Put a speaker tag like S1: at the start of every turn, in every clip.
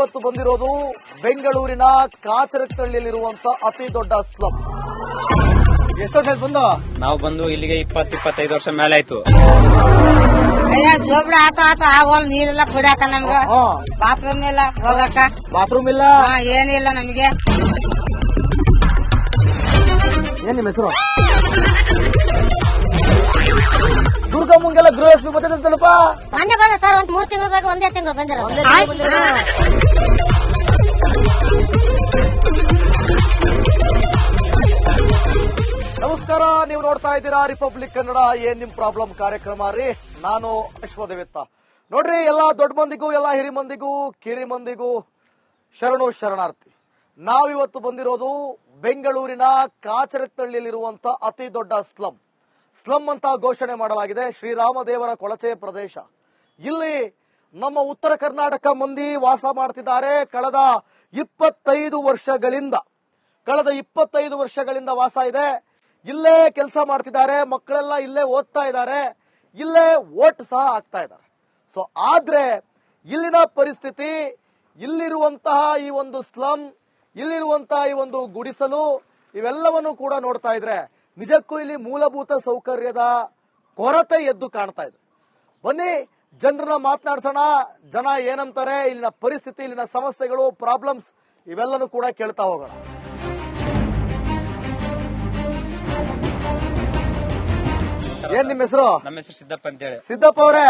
S1: ನಾವಿವತ್ತು ಬಂದಿರೋದು ಬೆಂಗಳೂರಿನ ಕಾಚರಕ್ಕಳ್ಳಿಯಲ್ಲಿರುವಂತ ಅತಿ ದೊಡ್ಡ ಸ್ಲಬ್ ಎಷ್ಟು ವರ್ಷ ಆಯ್ತು ಬಂದು?
S2: ನಾವು ಬಂದು ಇಲ್ಲಿಗೆ ಇಪ್ಪತ್ ಇಪ್ಪತ್ತೈದು ವರ್ಷ ಮೇಲೆ ಆಯ್ತು.
S3: ಅಯ್ಯ ಜೋಬ್ಡ ಆತ ಆತ ಆಗೋಲ್ ನೀರೆಲ್ಲ ಕುಡಿಯಾಕ ನಮ್ಗ.
S1: ಹಾ.
S3: ಬಾತ್ರೂಮ್ ಇಲ್ಲ ಹೋಗಾಕ
S1: ಬಾತ್ರೂಮ್ ಇಲ್ಲ?
S3: ಹಾ ಏನಿಲ್ಲ ನಮಗೆ.
S1: ಏನ್ ನಿಮ್ಮ ಹೆಸರು? ದುರ್ಗಮ್ಮಂಗೆಲ್ಲ ಗೃಹಲಕ್ಷ್ಮಿ ಬರ್ತೈತಂತಲ್ಲಪ್ಪ
S4: ಮೊನ್ನೆ ಬಂದ ಸರ್ ಒಂದ್ ಮೂರ್ ತಿಂಗಳದಾಗ ಒಂದೇ ತಿಂಗಳು ಬಂದಿರೋದು.
S1: ನಮಸ್ಕಾರ ನೀವು ನೋಡ್ತಾ ಇದ್ದೀರಾ ರಿಪಬ್ಲಿಕ್ ಕನ್ನಡ. ಏನ್ ನಿಮ್ ಪ್ರಾಬ್ಲಮ್ ಕಾರ್ಯಕ್ರಮ ರೀ? ನಾನು ಅಶ್ವದೇವಿತ್ತ. ನೋಡ್ರಿ ಎಲ್ಲಾ ದೊಡ್ಡ ಮಂದಿಗೂ ಎಲ್ಲಾ ಹಿರಿ ಮಂದಿಗೂ ಕಿರಿ ಮಂದಿಗೂ ಶರಣು ಶರಣಾರ್ಥಿ. ನಾವಿವತ್ತು ಬಂದಿರೋದು ಬೆಂಗಳೂರಿನ ಕಾಚರತಳ್ಳಿಯಲ್ಲಿರುವಂತ ಅತಿ ದೊಡ್ಡ ಸ್ಲಂ. ಸ್ಲಂ ಅಂತ ಘೋಷಣೆ ಮಾಡಲಾಗಿದೆ. ಶ್ರೀರಾಮದೇವರ ಕೊಳಚೆ ಪ್ರದೇಶ. ಇಲ್ಲಿ ನಮ್ಮ ಉತ್ತರ ಕರ್ನಾಟಕ ಮಂದಿ ವಾಸ ಮಾಡ್ತಿದ್ದಾರೆ. ಕಳೆದ ಇಪ್ಪತ್ತೈದು ವರ್ಷಗಳಿಂದ, ಕಳೆದ ಇಪ್ಪತ್ತೈದು ವರ್ಷಗಳಿಂದ ವಾಸ ಇದೆ. ಇಲ್ಲೇ ಕೆಲಸ ಮಾಡ್ತಿದ್ದಾರೆ. ಮಕ್ಕಳೆಲ್ಲ ಇಲ್ಲೇ ಓದ್ತಾ ಇದ್ದಾರೆ. ಇಲ್ಲೇ ಓಟ್ ಸಹ ಆಗ್ತಾ ಇದ್ದಾರೆ. ಸೊ ಆದ್ರೆ ಇಲ್ಲಿನ ಪರಿಸ್ಥಿತಿ, ಇಲ್ಲಿರುವಂತಹ ಈ ಒಂದು ಸ್ಲಮ್ ಇಲ್ಲಿರುವಂತಹ ಈ ಒಂದು ಗುಡಿಸಲು, ಇವೆಲ್ಲವನ್ನು ಕೂಡ ನೋಡ್ತಾ ಇದ್ರೆ ನಿಜಕ್ಕೂ ಇಲ್ಲಿ ಮೂಲಭೂತ ಸೌಕರ್ಯದ ಕೊರತೆ ಎದ್ದು ಕಾಣ್ತಾ ಇದೆ. ಬನ್ನಿ ಜನರನ್ನ ಮಾತನಾಡ್ಸೋಣ. ಜನ ಏನಂತಾರೆ ಇಲ್ಲಿನ ಪರಿಸ್ಥಿತಿ ಇಲ್ಲಿನ ಸಮಸ್ಯೆಗಳು ಪ್ರಾಬ್ಲಮ್ಸ್ ಇವೆಲ್ಲನೂ ಕೂಡ ಕೇಳ್ತಾ ಹೋಗೋಣ. ಏನ್ ನಿಮ್ಮ ಹೆಸರು?
S2: ನಮ್ಮ ಹೆಸರು ಸಿದ್ದಪ್ಪ ಅಂತ ಹೇಳಿ
S1: ಸಿದ್ದಪ್ಪ ಅವರೇ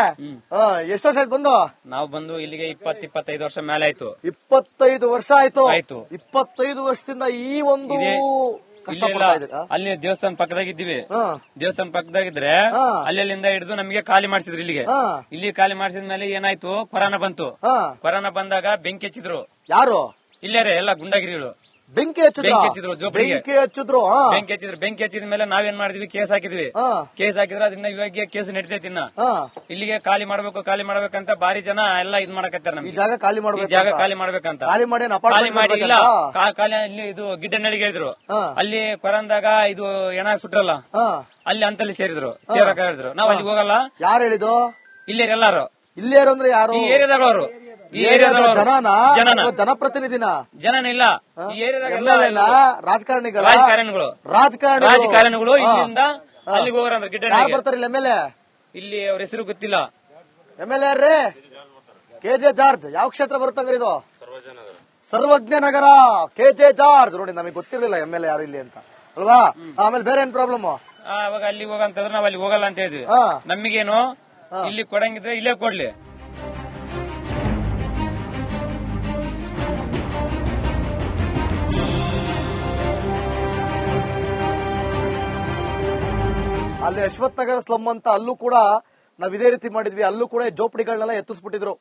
S1: ಎಷ್ಟು ವರ್ಷ ಆಯ್ತು ಬಂದು?
S2: ನಾವು ಬಂದು ಇಲ್ಲಿಗೆ ಇಪ್ಪತ್ ಇಪ್ಪತ್ತೈದು ವರ್ಷ ಮೇಲೆ ಆಯ್ತು.
S1: ಇಪ್ಪತ್ತೈದು ವರ್ಷ ಆಯ್ತು.
S2: ಆಯ್ತು.
S1: ಇಪ್ಪತ್ತೈದು ವರ್ಷದಿಂದ ಈ ಒಂದು
S2: ಅಲ್ಲಿ ದೇವಸ್ಥಾನ ಪಕ್ಕದಾಗಿದ್ದೀವಿ. ದೇವಸ್ಥಾನ ಪಕ್ಕದಾಗಿದ್ರೆ. ಅಲ್ಲಿಂದ ಹಿಡಿದು ನಮಗೆ ಖಾಲಿ ಮಾಡಿಸಿದ್ರು ಇಲ್ಲಿಗೆ. ಇಲ್ಲಿ ಖಾಲಿ ಮಾಡಿಸಿದ ಮೇಲೆ ಏನಾಯ್ತು ಕೊರೋನಾ ಬಂತು. ಕೊರೋನಾ ಬಂದಾಗ ಬೆಂಕಿ ಹಚ್ಚಿದ್ರು
S1: ಯಾರು
S2: ಇಲ್ಲೇರೆ ಎಲ್ಲ ಗುಂಡಾಗಿರಿಗಳು
S1: ಬೆಂಕಿ ಹಚ್ಚಿದ್ರು?
S2: ಬೆಂಕಿ ಹಚ್ಚಿದ್ರು ಜೋಪಡಿಗೆ.
S1: ಬೆಂಕಿ ಹಚ್ಚಿದ್ರು.
S2: ಬೆಂಕಿ ಹಚ್ಚಿದ್ರು. ಬೆಂಕಿ ಹಚ್ಚಿದ ಮೇಲೆ ನಾವೇನ್ ಮಾಡಿದ್ವಿ ಕೇಸ್ ಹಾಕಿದ್ವಿ. ಕೇಸ್ ಹಾಕಿದ್ರೆ ಅದನ್ನ ಇವಾಗ ಕೇಸ್ ನಡೀತೈತಿ ಇನ್ನ. ಇಲ್ಲಿಗೆ ಖಾಲಿ ಮಾಡ್ಬೇಕು ಖಾಲಿ ಮಾಡ್ಬೇಕಂತ ಬಾರಿ ಜನ ಎಲ್ಲ ಇದ್ ಮಾಡಕತ್ತಾರ ನಮ್ಗೆ.
S1: ಜಾಗ ಖಾಲಿ ಮಾಡ್ಬೇಕು
S2: ಜಾಗ. ಖಾಲಿ ಮಾಡ್ಬೇಕಂತ.
S1: ಖಾಲಿ ಮಾಡಿ
S2: ಖಾಲಿ ಮಾಡಿ ಇಲ್ಲ. ಖಾಲಿ ಇಲ್ಲಿ ಇದು ಗಿಡ್ಡನಳ್ಳಿಗೆ ಹೇಳಿದ್ರು. ಅಲ್ಲಿ ಕೊರಂದಾಗ ಇದು ಎಣ ಸುಟ್ರಲ್ಲ. ಅಲ್ಲಿ ಅಂತಲ್ಲಿ ಸೇರಿದ್ರು. ಸೇರಕ ಹೇಳಿದ್ರು. ನಾವ್ ಅಲ್ಲಿ ಹೋಗಲ್ಲ.
S1: ಯಾರು ಹೇಳಿದ್ರು
S2: ಇಲ್ಲಿ ಎಲ್ಲಾರು.
S1: ಇಲ್ಲೇ ಅಂದ್ರೆ ಯಾರು?
S2: ಏರಿಯಾದವರು. ಈ
S1: ಏರಿಯಾದ ಜನನ
S2: ಜನನ.
S1: ಜನಪ್ರತಿನಿಧಿನ?
S2: ಜನನ ಇಲ್ಲ ಈ
S1: ಏರಿಯಾದ ರಾಜಕಾರಣಿಗಳು? ರಾಜಕಾರಣಿ
S2: ರಾಜಕಾರಣಿಗಳು. ಇಲ್ಲಿಂದ ಅಲ್ಲಿಗೆ
S1: ಯಾರು
S2: ಗಿಡ್ಡನಳ್ಳಿಗೆ
S1: ಬರ್ತಾರೆ ಇಲ್ಲಿ ಎಮ್ಎಲ್ಎ
S2: ಇಲ್ಲಿ ಅವ್ರ ಹೆಸರು ಗೊತ್ತಿಲ್ಲ.
S1: ಎಮ್ಎಲ್ಎ ರೀ ಕೆ ಜೆ ಜಾರ್ಜ್. ಯಾವ ಕ್ಷೇತ್ರ ಬರುತ್ತಂಗ್ರಿ ಇದು? Sarvagna Nagar. K J George. ನೋಡಿ ನಮಗೆ ಗೊತ್ತಿರಲಿಲ್ಲ ಎಂ ಎಲ್ ಎ ಯಾರು ಇಲ್ಲಿ ಅಂತ. ಅಲ್ವಾ? ಆಮೇಲೆ ಬೇರೆ ಏನ್ ಪ್ರಾಬ್ಲಮ್
S2: ಅವಾಗ ಅಲ್ಲಿ ಹೋಗಂತಂದ್ರೆ ನಾವ್ ಅಲ್ಲಿ ಹೋಗಲ್ಲ ಅಂತ ಹೇಳಿದ್ವಿ. ನಮಗೇನು? ಇಲ್ಲಿ ಕೊಡಂಗಿದ್ರೆ ಇಲ್ಲೇ ಕೊಡ್ಲಿ.
S1: ಅಲ್ಲಿ ಯಶವಂತ ನಗರ ಸ್ಲಮ್ ಅಂತ ಅಲ್ಲೂ ಕೂಡ ನಾವ್ ಇದೇ ರೀತಿ ಮಾಡಿದ್ವಿ. ಅಲ್ಲೂ ಕೂಡ ಜೋಪಡಿಗಳನ್ನೆಲ್ಲ ಎತ್ತಿಸ್ಬಿಟ್ಟಿದ್ರು.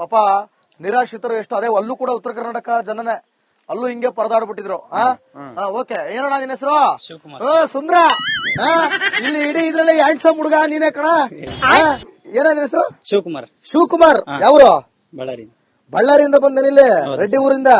S1: ಪಾಪ ನಿರಾಶ್ರಿತರು ಎಷ್ಟು. ಅದೇ ಅಲ್ಲೂ ಕೂಡ ಉತ್ತರ ಕರ್ನಾಟಕ ಜನನೇ. ಅಲ್ಲೂ ಹಿಂಗೆ ಪರದಾಡ್ಬಿಟ್ಟಿದ್ರು. ಓಕೆ. ಏನೋಣ ನಿನ್ನ ಹೆಸರು? ಸುಂದ್ರ. ಇಲ್ಲಿ ಇಡೀ ಇದ್ರಲ್ಲಿ ಹ್ಯಾಂಡ್ಸಮ್ ಹುಡುಗ ನೀನೇ ಕಣ? ಏನ ನಿನ್ನ ಹೆಸರು?
S5: ಶಿವಕುಮಾರ್.
S1: ಶಿವಕುಮಾರ್. ಯಾವ್ರು?
S5: ಬಳ್ಳಾರಿ.
S1: ಬಳ್ಳಾರಿಯಿಂದ ಬಂದೇನಿಲ್ಲಿ ರೆಡ್ಡಿ ಊರಿಂದ?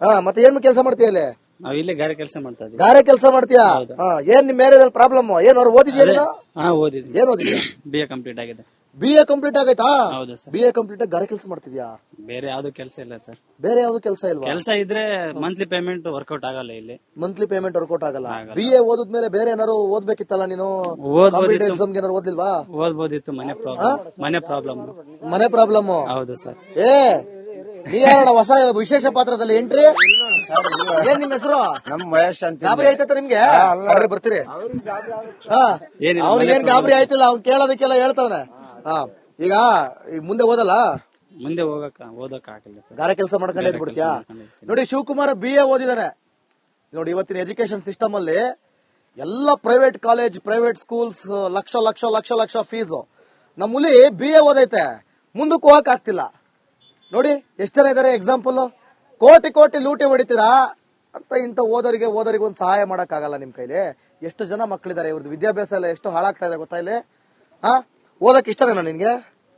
S1: ಹ ಮತ್ತೆ ಏನ್ ಕೆಲಸ ಮಾಡ್ತೀಯ ಇಲ್ಲಿ?
S5: ನಾವ್ ಇಲ್ಲೇ ಗಾರೆ ಕೆಲಸ ಮಾಡ್ತಾ ಇದೀವಿ.
S1: ಗಾರೆ ಕೆಲಸ ಮಾಡ್ತೀಯಾ? ಹಾ, ಏನ್ ನಿಮ್ ಏರಿಯಾದಲ್ಲಿ ಪ್ರಾಬ್ಲಮ್ ಏನ್ ಅವ್ರು ಓದಿದ್ಯಾ ನೀನು
S5: ಹಾ ಓದಿದ್ವಿ.
S1: ಏನ್ ಓದಿದ್ಯಾ?
S5: ಬಿ ಎ ಕಂಪ್ಲೀಟ್ ಆಗಿದೆ.
S1: ಬಿ ಎ ಕಂಪ್ಲೀಟ್ ಆಗೈತಾ?
S5: ಹೌದು ಸರ್.
S1: ಬಿ ಎ ಕಂಪ್ಲೀಟ್ ಆಗಿ ಗಾರೆ ಕೆಲಸ ಮಾಡ್ತಿದ್ಯಾ?
S5: ಬೇರೆ ಯಾವ್ದು ಕೆಲಸ ಇಲ್ಲ ಸರ್.
S1: ಬೇರೆ ಯಾವ್ದು ಕೆಲಸ ಇಲ್ವಾ?
S5: ಕೆಲಸ ಇದ್ರೆ ಮಂತ್ಲಿ ಪೇಮೆಂಟ್ ವರ್ಕೌಟ್ ಆಗಲ್ಲ ಇಲ್ಲಿ.
S1: ಮಂತ್ಲಿ ಪೇಮೆಂಟ್ ವರ್ಕೌಟ್ ಆಗಲ್ಲ.
S5: ಆಗಲ್ಲ.
S1: ಬಿ ಎ ಓದಿದ್ಮೇಲೆ ಬೇರೆ ಏನಾರು ಓದ್ಬೇಕಿತ್ತಲ್ಲ ನೀನು?
S5: ಓದ್ಬೋದಿತ್ತು.
S1: ಎಕ್ಸಾಮ್ ಏನಾರು ಓದ್ಲಿಲ್ವಾ?
S5: ಓದ್ಬೋದಿತ್ತು ಮನೆ ಪ್ರಾಬ್ಲಮ್ ಮನೆ ಪ್ರಾಬ್ಲಮ್
S1: ಮನೆ ಪ್ರಾಬ್ಲಮ್
S5: ಹೌದು ಸರ್.
S1: ಏ ನೀ ಯಾರಣ್ಣ ಹೊಸ ವಿಶೇಷ ಪಾತ್ರದಲ್ಲಿ ಎಂಟ್ರಿ ಏನ್ ನಿಮ್ ಹೆಸರು?
S6: ನಮ್ ಮಹೇಶ್ ಅಂತ
S1: ಗಾಬರಿ ಆಯ್ತಾ ನಿಮ್ಗೆ? ಬರ್ರಿ ಬರ್ತೀರಿ. ಹಾ.
S5: ಏನಿಲ್ಲ,
S1: ಅವ್ನಿಗೇನ್ ಗಾಬರಿ ಆಯ್ತಿಲ್ಲ ಅವ್ನ್ ಕೇಳೋದಕ್ಕೆಲ್ಲ ಹೇಳ್ತಾವನೆ. ಹಾ. ಈಗ ಈಗ ಮುಂದೆ ಓದಲ್ಲ?
S5: ಮುಂದೆ ಹೋಗಕ್ಕ ಓದಕ್ ಆಗಿಲ್ಲ ಸರ್.
S1: ಗಾರೆ ಕೆಲಸ ಮಾಡ್ಕೊಂಡೇ ಬಿಡ್ತೀಯಾ ನೋಡಿ ಶಿವಕುಮಾರ್ ಬಿ ಎ ಓದಿದಾನೆ. ನೋಡಿ ಇವತ್ತಿನ ಎಜುಕೇಶನ್ ಸಿಸ್ಟಮ್ ಅಲ್ಲಿ ಎಲ್ಲ private college private schools lakh lakh lakh lakh fees ನಮ್ಮ ಹುಲಿ ಬಿ ಎ ಓದೈತೆ. ಮುಂದಕ್ಕೆ ಹೋಗಕ್ ಆಗ್ತಿಲ್ಲ. ನೋಡಿ ಎಷ್ಟು ಜನ ಇದಾರೆ? ಎಕ್ಸಾಂಪಲ್ ಕೋಟಿ ಕೋಟಿ ಲೂಟಿ ಹೊಡಿತೀರಾ? ಅಂತ ಇಂಥ ಓದೋರಿಗೆ ಓದೋರಿಗೆ ಒಂದು ಸಹಾಯ ಮಾಡಕ್ ಆಗಲ್ಲ ನಿಮ್ ಕೈಲಿ. ಎಷ್ಟು ಜನ ಮಕ್ಕಳಿದ್ದಾರೆ ಇವ್ರದ್ದು ವಿದ್ಯಾಭ್ಯಾಸ ಎಲ್ಲ ಎಷ್ಟು ಹಾಳಾಗ್ತಾ ಇದೆ ಗೊತ್ತಾ ಇಲ್ಲಿ? ಹಾ? ಓದಕ್ ಇಷ್ಟನೇನಾ ನಿನ್ಗೆ?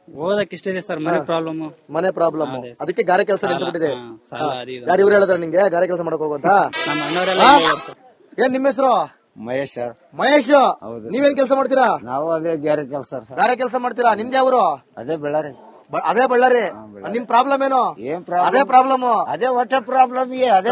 S5: ಓದಕ್ ಇಷ್ಟ ಇದೆ ಸರ್ ಮನೆ ಪ್ರಾಬ್ಲಮ್
S1: ಮನೆ ಪ್ರಾಬ್ಲಮ್ ಅದಕ್ಕೆ ಗಾರೆ ಕೆಲಸ ನಿಂತ್ಬಿಟ್ಟಿದೆ. ಯಾರು ಇವ್ರು ಹೇಳಿದ್ರೆ ನಿಂಗೆ? ಗಾರೆ ಕೆಲಸ ಮಾಡಕ್ ಹೋಗುವಂತ? ಏನ್ ನಿಮ್ಮ ಹೆಸರು?
S6: ಮಹೇಶ್ ಸರ್.
S1: ಮಹೇಶ್. ನೀವೇನ್ ಕೆಲಸ ಮಾಡ್ತೀರಾ?
S6: ನಾವು ಅದೇ ಗಾರೆ ಕೆಲಸ ಸರ್.
S1: ಗಾರೆ ಕೆಲಸ ಮಾಡ್ತೀರಾ? ನಿಮ್ದು ಯಾವ್ರು?
S6: ಅದೇ ಬೆಳ್ಳಾರಿ.
S1: ಬ- ಅದೇ ಬಳ್ಳಾರಿ. ನಿಮ್ ಪ್ರಾಬ್ಲಮ್ ಏನು?
S6: ಏನ್ problem?
S1: ಅದೇ ಪ್ರಾಬ್ಲಮ್
S6: ಅದೇ ಹೊಟ್ಟೆ ಪ್ರಾಬ್ಲಮ್ಗೆ ಅದೇ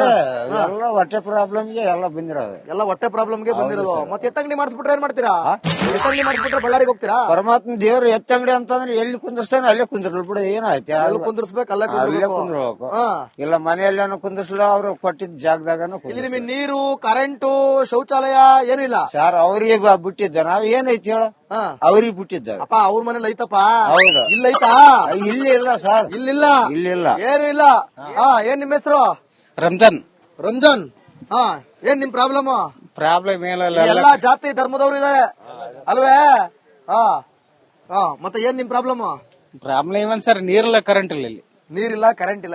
S6: ಎಲ್ಲ ಹೊಟ್ಟೆ ಪ್ರಾಬ್ಲಮ್ಗೆ ಎಲ್ಲ ಬಂದಿರೋದು.
S1: ಎಲ್ಲ ಹೊಟ್ಟೆ ಪ್ರಾಬ್ಲಮ್ಗೆ ಬಂದಿರೋದು. ಮತ್ತೆ ಎತ್ತಂಗಡಿ ಮಾಡಿಸ್ಬಿಟ್ರೆ ಏನ್ ಮಾಡ್ತೀರಾ? ಎತ್ತಂಗಡಿ ಮಾಡಿಸ್ಬಿಟ್ರೆ ಬಳ್ಳಾರಿಗೆ ಹೋಗ್ತೀರಾ?
S6: ಪರಮಾತ್ಮ ದೇವ್ರು ಎತ್ತಂಗಡಿ ಅಂತಂದ್ರೆ ಎಲ್ಲಿ ಕುಂದಿರ್ಸ್ತಾನೆ ಅಲ್ಲೇ ಕುಂದಿರ್ಲಿ ಬಿಡು ಏನಾಯ್ತು?
S1: ಅಲ್ಲಿ ಕುಂದಿರ್ಸ್ಬೇಕು ಅಲ್ಲೇ
S6: ಅಲ್ಲೇ
S1: ಕುಂದಿರ್ಬೇಕು.
S6: ಕುಂದಿರ್ಬೇಕು.
S1: ಹಾ.
S6: ಇಲ್ಲ ಮನೆಯಲ್ಲೇನು ಕುಂದಿರ್ಸಲ್ಲ ಅವ್ರು ಕೊಟ್ಟಿದ್ ಜಾಗದಾಗನು
S1: ಇಲ್ಲಿ ನಿಮಗೆ ನೀರು ಕರೆಂಟು ಶೌಚಾಲಯ ಏನಿಲ್ಲ. ಇಲ್ಲ
S6: ಸರ್ ಅವ್ರಿಗೆ ಬ- ಬಿಟ್ಟಿದ್ದ. ನಾವ್ ಏನೈತಿ ಹೇಳ?
S1: ಹಾ.
S6: ಅವ್ರಿಗೆ ಬಿಟ್ಟಿದ್ದ.
S1: ಅಪ್ಪ ಅವ್ರ ಮನೇಲಿ ಐತಪ್ಪ.
S6: ಹೌದು.
S1: ಇಲ್ಲೈತಾ?
S6: ಇಲ್ಲಿ ಇಲ್ಲ ಸರ್.
S1: ಇಲ್ಲಿಲ್ಲ.
S6: ಇಲ್ಲಿಲ್ಲ.
S1: ಏನು ಇಲ್ಲ. ಹಾ ಏನ್ ನಿಮ್ಮ ಹೆಸರು?
S5: ರಂಜಾನ್.
S1: ರಂಜಾನ್. ಹಾ ಏನ್ ನಿಮ್ ಪ್ರಾಬ್ಲಮ್
S5: ಪ್ರಾಬ್ಲಮ್ ಏನಿಲ್ಲ
S1: ಎಲ್ಲಾ ಜಾತಿ ಧರ್ಮದವ್ರು ಇದಾರೆ. ಅಲ್ವೇ? ಹಾ ಹಾ ಮತ್ತೆ ಏನ್ ನಿಮ್ ಪ್ರಾಬ್ಲಮ್
S5: ಪ್ರಾಬ್ಲಮ್ ಏನ್ ಸರ್ ನೀರಿಲ್ಲ ಕರೆಂಟ್ ಇಲ್ಲ ಇಲ್ಲಿ.
S1: ನೀರಿಲ್ಲ ಕರೆಂಟ್ ಇಲ್ಲ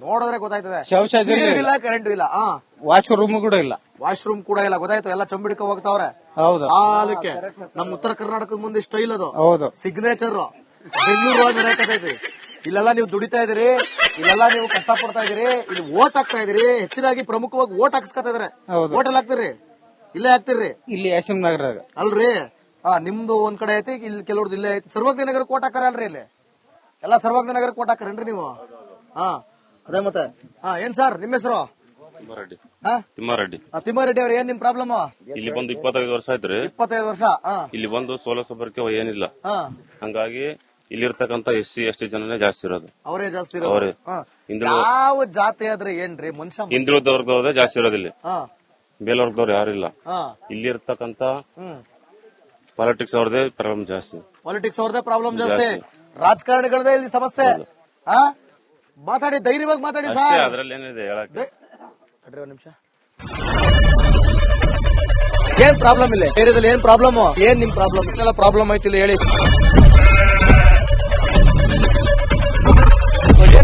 S1: ನೋಡಿದ್ರೆ ಗೊತ್ತಾಯ್ತದೆ.
S5: ಶೌಚಾಲಯ ಇಲ್ಲ.
S1: ನೀರಿಲ್ಲ ಕರೆಂಟ್ ಇಲ್ಲ. ಹಾ.
S5: ವಾಶ್ ರೂಮ್ ಕೂಡ ಇಲ್ಲ.
S1: ವಾಶ್ರೂಮ್ ಕೂಡ ಇಲ್ಲ. ಗೊತ್ತಾಯ್ತು ಎಲ್ಲ ಚಂಬಿಡ್ಕ ಹೋಗ್ತಾವ್ರೆ.
S5: ಹೌದು.
S1: ಸಾಲಕ್ಕೆ. ನಮ್ ಉತ್ತರ ಕರ್ನಾಟಕದ ಮುಂದೆ ಸ್ಟೈಲ್ ಅದು.
S5: ಹೌದು.
S1: ಸಿಗ್ನೇಚರ್ ಬೆಂಗಳೂರು ಹೋಗಿ ನಡೆಯಕತೈತಿ ಇಲ್ಲೆಲ್ಲ ನೀವು ದುಡಿತಾ ಇದೀರಿ ಇಲ್ಲೆಲ್ಲ ನೀವು ಕಷ್ಟ ಪಡ್ತಾ ಇದ್ರಿ ಇಲ್ಲಿ ಓಟ್ ಹಾಕ್ತಾ ಇದ್ರಿ ಹೆಚ್ಚಿನಾಗಿ ಪ್ರಮುಖವಾಗಿ ಓಟ್ ಹಾಕ್ಸ್ಕೊತಾ ಇದಾರೆ
S5: ಹೌದು.
S1: ಓಟ್ ಎಲ್ಲ ಹಾಕ್ತಿರ್ರಿ? ಇಲ್ಲೇ ಹಾಕ್ತಿರ್ರಿ?
S5: ಇಲ್ಲಿ ಎಸ್ಎಂ ನಗರದಾಗ.
S1: ಅಲ್ರಿ? ಆ ನಿಮ್ದು ಒಂದ್ ಕಡೆ ಐತಿ ಇಲ್ಲಿ ಕೆಲವ್ರದ್ದು ಇಲ್ಲೇ ಐತಿ. ಸರ್ವಜ್ಞ ನಗರ ಕೋಟ್ ಹಾಕಾರ ಅಲ್ರಿ ಇಲ್ಲಿ? ಎಲ್ಲ ಸರ್ವಜ್ಞ ನಗರ ಕೋಟ್ ಹಾಕರೇನ್ರಿ ನೀವು? ಹಾ ಅದೇ ಮತ್ತೆ. ಹಾ ಏನ್ ಸರ್ ನಿಮ್ಮ ಹೆಸರು?
S7: ತಿಮ್ಮಾರೆಡ್ಡಿ.
S1: ಹಾ?
S7: ತಿಮ್ಮಾರೆಡ್ಡಿ.
S1: ಆ, ತಿಮ್ಮಾರೆಡ್ಡಿ ಅವ್ರ ಏನ್ ನಿಮ್ ಪ್ರಾಬ್ಲಮ್
S7: ಇಲ್ಲಿ ಬಂದು ಇಪ್ಪತ್ತೈದು ವರ್ಷ ಆಯ್ತ್ರಿ
S1: ಇಪ್ಪತ್ತೈದು ವರ್ಷ ಹಾ
S7: ಇಲ್ಲಿ ಬಂದು ಸೋಲ ಸಬರ್ಕೆ ಏನಿಲ್ಲ.
S1: ಹಾ.
S7: ಹಂಗಾಗಿ ಇಲ್ಲಿರ್ತಕ್ಕಂತ ಎಸ್ ಸಿ ಎಸ್ ಟಿ ಜನನೇ ಜಾಸ್ತಿ ಇರೋದು.
S1: ಅವರೇ ಜಾಸ್ತಿ
S7: ಅವರೇ.
S1: ಇರೋದು ಹಾ.
S7: ಹಿಂದುಳಿದ-
S1: ಯಾವ ಜಾತಿ ಆದ್ರೆ ಏನ್ರಿ? ಮನುಷ್ಯ
S7: ಹಿಂದುಳಿದ ಜಾಸ್ತಿ ಇರೋದಿಲ್ಲ
S1: ಹಾ.
S7: ಮೇಲ್ವರ್ಗದವ್ರು ಯಾರಿಲ್ಲ.
S1: ಹಾ.
S7: ಇಲ್ಲಿ ಇರತಕ್ಕಂತ
S1: ಹ್ಮ್.
S7: ಪಾಲಿಟಿಕ್ಸ್ ಅವ್ರದೇ ಪ್ರಾಬ್ಲಮ್ ಜಾಸ್ತಿ.
S1: ಪಾಲಿಟಿಕ್ಸ್ ಅವ್ರದೇ ಪ್ರಾಬ್ಲಮ್ ಜಾಸ್ತಿ. ರಾಜಕಾರಣಿಗಳದೇ ಇಲ್ಲಿ ಸಮಸ್ಯೆ. ಹಾ? ಮಾತಾಡಿ ಧೈರ್ಯವಾಗಿ ಮಾತಾಡಿ
S7: ಅಷ್ಟೇ
S1: ಸರ್.
S7: ಅದ್ರಲ್ಲಿ ಏನಿದೆ ಹೇಳಕ್ಕೆ?
S1: ತಡ್ರಿ ಒಂದ್ ನಿಮಿಷ. ಏನ್ ಪ್ರಾಬ್ಲಮ್ ಇಲ್ಲ? ಏರಿಯಾದಲ್ಲಿ ಏನ್ ಪ್ರಾಬ್ಲಮ್ ಏನ್ ನಿಮ್ ಪ್ರಾಬ್ಲಮ್ ಪ್ರಾಬ್ಲಮ್ ಐತಿ ಇಲ್ಲಿ ಹೇಳಿ.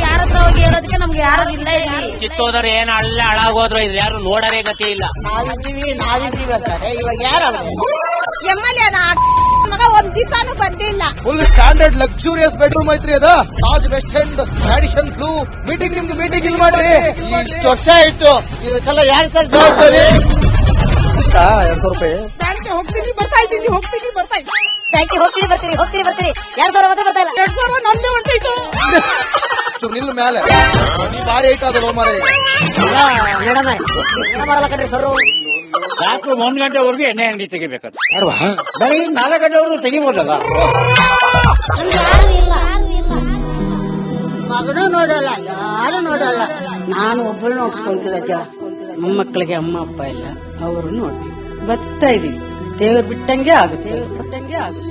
S4: ಯಾರ ಹತ್ರ ಹೋಗಿ ಹೇಳೋದಕ್ಕೆ ನಮ್ಗೆ ಯಾರು ಇಲ್ಲ ಇಲ್ಲಿ.
S8: ಕಿತ್ತೋದ್ರೆ ಏನ್ ಅಲ್ಲ ಹಾಳಾಗೋದ್ರು ಇದು ಯಾರು ನೋಡರೇ ಗತಿ ಇಲ್ಲ.
S3: ನಾವಿದ್ದೀವಿ ನಾವಿದ್ದೀವಿ ಅಂತಾರೆ. ಇವಾಗ ಯಾರು
S4: ಎಂ ಎಲ್ ಮಗ ಒಂದ್ ದಿವಸಾನು ಬಂದಿಲ್ಲ.
S1: ಫುಲ್ ಸ್ಟ್ಯಾಂಡರ್ಡ್ ಲಕ್ಸುರಿಯಸ್ ಬೆಡ್ರೂಮ್ ಐತ್ರಿ ಅದ. Taj West End tradition blue meeting ನಿಮ್ದು ಮೀಟಿಂಗ್ ಇಲ್ಲಿ ಮಾಡ್ರಿ. ಇಷ್ಟು ವರ್ಷ ಆಯ್ತು. ಇದಕ್ಕೆಲ್ಲ ಯಾರು ಸರ್ ಜವಾಬ್ದಾರಿ? ಎರಡ್ ಸಾವಿರ ರೂಪಾಯಿ.
S9: ಬ್ಯಾಂಕ್ಗೆ ಹೋಗ್ತೀನಿ ಬರ್ತಾ ಇದ್ದೀನಿ ಹೋಗ್ತೀನಿ ಬರ್ತಾ ಇದ್ದೀನಿ.
S3: ಹೋಗ್ತೀನಿ ಬರ್ತೀನಿ ಹೋಗ್ತೀನಿ ಬರ್ತೀನಿ ಎರಡ್ ಸಾವಿರ ಮತ್ತೆ ಬರ್ತಾ ಇಲ್ಲ.
S9: ಎರಡ್ ಸಾವಿರ ನಂದೇ ಹೊಂಟೈತು
S1: ನಿಲ್ಲು ಮೇಲೆ ಬಾರಿ ಭಾರಿ ಐಟ್ ಅದಲ್ಲ ಮಾರ
S3: ಬರಲ್ಲ ಕಣ್ರಿ ಸರ್
S8: ರಾತ್ರಿ ಒಂದ್ ಗಂಟೆವರೆಗೂ ಎಣ್ಣೆ ಅಂಗಡಿ ತೆಗಿಬೇಕು ಬರೀ ನಾಲ್ಕು ಗಂಟೆವರೆಗೂ ತೆಗಿಬೋದಲ್ಲ?
S4: ಯಾರು ಇಲ್ಲ
S9: ಮಗನೂ ನೋಡಲ್ಲ ಯಾರು ನೋಡಲ್ಲ. ನಾನು ಒಬ್ಬಳು ನೋಡ್ಕೊಂತೀರಜ್ಜ ಮೊಮ್ಮಕ್ಕಳಿಗೆ ಅಮ್ಮ ಅಪ್ಪ ಇಲ್ಲ. ಅವರು ನೋಡಿ ಬರ್ತಾ ಇದೀವಿ ದೇವ್ರು ಬಿಟ್ಟಂಗೆ ಆಗುತ್ತೆ ದೇವ್ರು ಬಿಟ್ಟಂಗೆ ಆಗುತ್ತೆ.